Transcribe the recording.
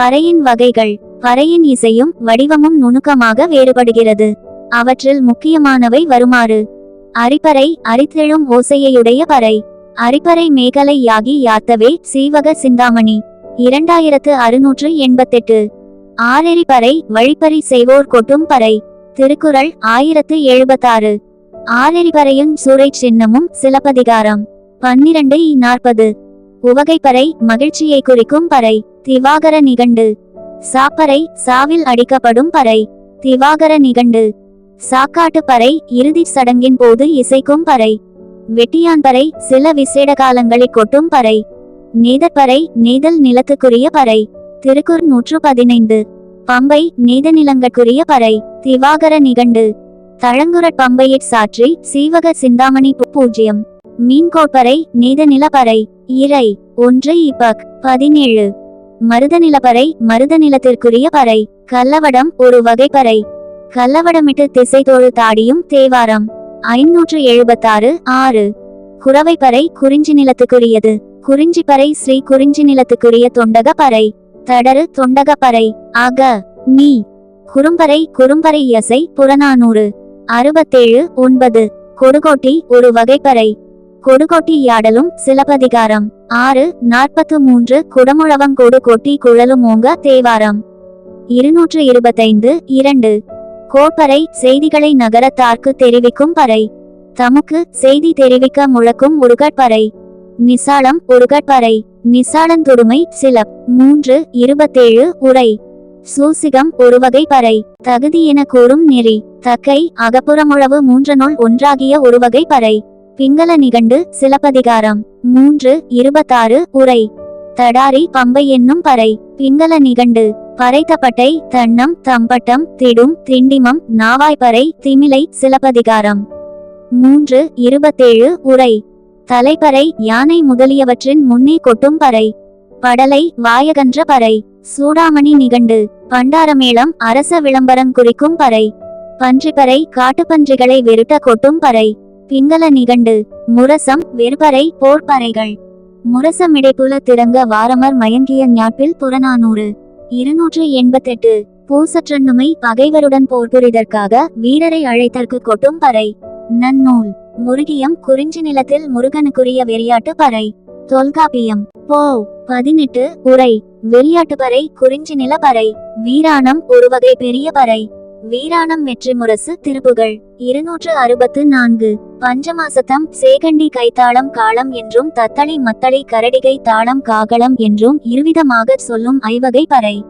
பறையின் வகைகள் பறையின் இசையும் வடிவமும் நுணுக்கமாக வேறுபடுகிறது. அவற்றில் முக்கியமானவை வருமாறு. அரிப்பறை அரித்தெழும் ஓசையுடைய பறை. அரிப்பறை மேகலை யாகி யாத்தவே சீவக சிந்தாமணி. இரண்டாயிரத்து அறுநூற்று எண்பத்தெட்டு. ஆரெரிப்பறை வழிப்பறி செய்வோர் கொட்டும் பறை. திருக்குறள் ஆயிரத்து எழுபத்தாறு. ஆரெரிப்பறையும் சூறை சின்னமும் சிலப்பதிகாரம். பன்னிரண்டு நாற்பது. உவகைப்பறை மகிழ்ச்சியை குறிக்கும் பறை. திவாகர நிகண்டு. சாப்பறை சாவில் அடிக்கப்படும் பறை. திவாகர நிகண்டு. சாக்காட்டு பறை இறுதி சடங்கின் போது இசைக்கும் பறை. வெட்டியான் பறை சில விசேட காலங்களில் கொட்டும் பறை. நீதற்பறை நீதல் நிலத்துக்குரிய பறை. திருக்குர் நூற்று பதினைந்து. பம்பை நீதநிலங்கக்குரிய பறை. திவாகர நிகண்டு. தழங்குரட் பம்பையிற் சாற்றி சீவக சிந்தாமணி பூஜ்ஜியம் பூஜ்யம். மீன்கோட்பறை நீத நிலப்பறை. இறை ஒன்று இப்பக் பதினேழு. மருத நிலப்பறை மருத நிலத்திற்குரிய பறை. கல்லவடம் ஒரு வகைப்பறை. கல்லவடமிட்டு திசைதோடு தாடியும் தேவாரம். ஐநூற்று எழுபத்தாறு ஆறு. குறவைப்பறை குறிஞ்சி நிலத்துக்குரியது. குறிஞ்சிப்பறை ஸ்ரீ குறிஞ்சி நிலத்துக்குரிய தொண்டக பறை. தடரு தொண்டக பறை. அக நீ. குறும்பறை குறும்பறை இயசை புறநானூறு. அறுபத்தேழு ஒன்பது. கொடுகோட்டி ஒரு வகைப்பறை. கொடுகொட்டியாடலும் சிலப்பதிகாரம். ஆறு நாற்பத்து மூன்று குடமுழவங்கோடு கொட்டி குழலும் ஓங்க தேவாரம். இருநூற்று இருபத்தைந்து இரண்டு. கோப்பறை செய்திகளை நகரத்தார்க்கு தெரிவிக்கும் பறை. தமக்கு செய்தி தெரிவிக்க முழக்கும் உருகட்பறை நிசாளம் உருகட்பறை நிசாளந்தொடுமை சிலப். மூன்று இருபத்தேழு உரை. சூசிகம் ஒரு வகை பறை. தகுதி என கூறும் நெறி. தக்கை அகப்புறமுழவு மூன்றனுள் ஒன்றாகிய ஒரு வகை பறை. பிங்கள நிகண்டு சிலப்பதிகாரம். மூன்று இருபத்தாறு உரை. தடாரி பம்பை என்னும் பறை. பிங்கள நிகண்டு. பறைத்தப்பட்டை தன்னம் தம்பட்டம் திடும் திண்டிமம் நாவாய்ப்பறை திமிலை சிலப்பதிகாரம். மூன்று இருபத்தேழு உரை. தலைப்பறை யானை முதலியவற்றின் முன்னே கொட்டும் பறை. படலை வாயகன்ற பறை. சூடாமணி நிகண்டு. பண்டாரமேளம் அரச விளம்பரம் குறிக்கும் பறை. பன்றிப்பறை காட்டுப்பன்றிகளை வெருட்ட கொட்டும் பறை. பிங்கள நிகண்டு முரசம் வெறுபறை போர்ப்பறைகள் முரசமிடைப்புல திறங்க வாரமர் மயங்கிய ஞாப்பில் புறநானூறு. இருநூற்று எண்பத்தெட்டு. பூசற்றன்னுமை பகைவருடன் போர் புரிதற்காக வீரரை அழைத்தற்கு கொட்டும் பறை. நன்னூல். முருகியம் குறிஞ்சி நிலத்தில் முருகனுக்குரிய வெறியாட்டு பறை. தொல்காப்பியம். போ. பதினெட்டு. உரை. வெறியாட்டு பறை குறிஞ்சி நில பறை. வீராணம் ஒரு வகை பெரிய பறை. வீராணம் வெற்றி முரசு திருப்புகள் இருநூற்று அறுபத்து நான்கு. பஞ்சமாசத்தம் சேகண்டி கைத்தாளம் காலம் என்றும் தத்தளி மத்தளி கரடிகை தாளம் காகளம் என்றும் இருவிதமாகச் சொல்லும் ஐவகை பறை.